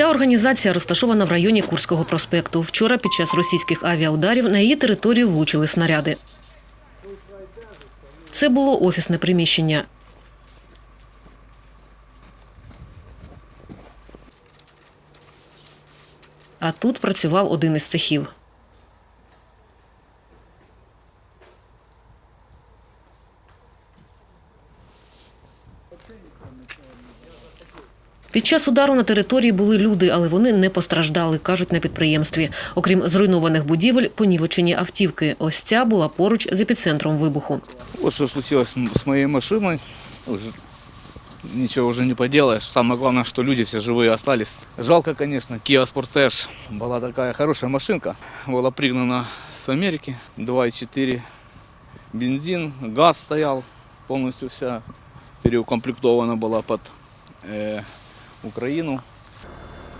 Ця організація розташована в районі Курського проспекту. Вчора під час російських авіаударів на її територію влучили снаряди. Це було офісне приміщення. А тут працював один із цехів. Під час удару на території були люди, але вони не постраждали, кажуть на підприємстві. Окрім зруйнованих будівель, понівечені автівки. Ось ця була поруч з епіцентром вибуху. Вот что случилось м- с моей машиной. Уже Ничего уже не поделаешь. Самое главное, что люди все живые остались. Жалко, конечно, Kia Sportage. Была такая хорошая машинка. Была пригнана с Америки. 2,4 бензин. Газ стоял. Полностью вся переукомплектована была под э, Украину.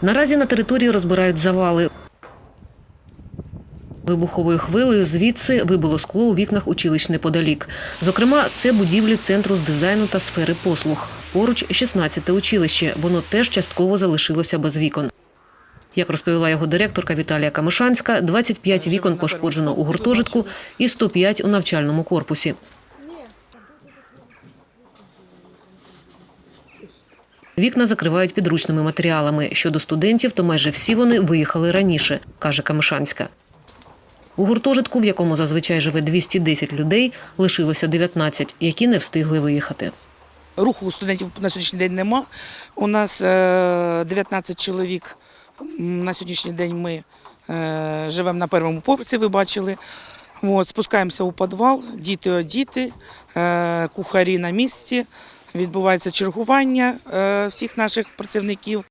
Наразі на території розбирають завали. Вибуховою хвилею звідси вибило скло у вікнах училищ неподалік. Зокрема, це будівлі центру з дизайну та сфери послуг. Поруч 16 училище. Воно теж частково залишилося без вікон. Як розповіла його директорка Віталія Камишанська, 25 вікон пошкоджено у гуртожитку і 105 у навчальному корпусі. Вікна закривають підручними матеріалами. Щодо студентів, то майже всі вони виїхали раніше, каже Камишанська. У гуртожитку, в якому зазвичай живе 210 людей, лишилося 19, які не встигли виїхати. Руху у студентів на сьогоднішній день нема. У нас е, 19 чоловік. На сьогоднішній день ми е, живемо на першому поверсі, ви бачили. От, спускаємося у підвал, діти одіти, е, кухарі на місці. Відбувається чергування е, всіх наших працівників.